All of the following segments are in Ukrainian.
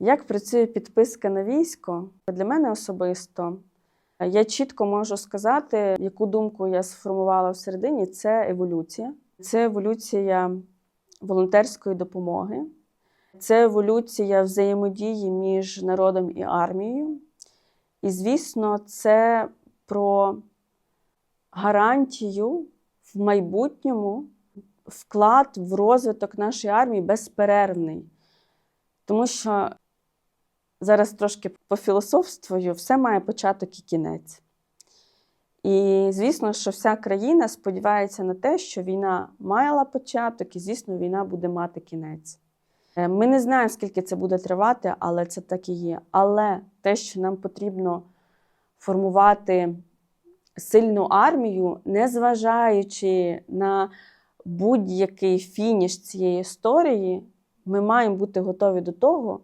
Як працює підписка на військо? Для мене особисто я чітко можу сказати, яку думку я сформувала всередині, це еволюція. Це еволюція волонтерської допомоги, це еволюція взаємодії між народом і армією. І, звісно, це про гарантію в майбутньому вклад в розвиток нашої армії безперервний. Тому що зараз трошки пофілософствую, все має початок і кінець. І звісно, що вся країна сподівається на те, що війна мала початок, і, звісно, війна буде мати кінець. Е, Ми не знаємо, скільки це буде тривати, але це так і є. Але те, що нам потрібно формувати сильну армію, незважаючи на будь-який фініш цієї історії, ми маємо бути готові до того,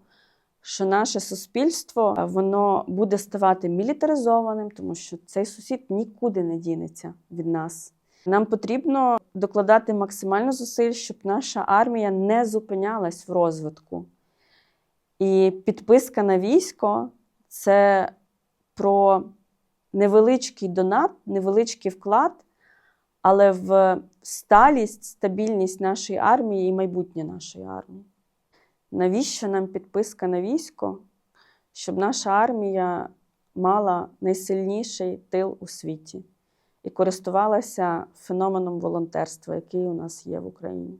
що наше суспільство е, воно буде ставати мілітаризованим, тому що цей сусід нікуди не дінеться від нас. Нам потрібно докладати максимально зусиль, щоб наша армія не зупинялась в розвитку. І підписка на військо це про невеличкий донат, невеличкий вклад, але в сталість, стабільність нашої армії і майбутнє нашої армії. Навіщо нам підписка на військо? Щоб наша армія мала найсильніший тил у світі і користувалася феноменом волонтерства, який у нас є в Україні.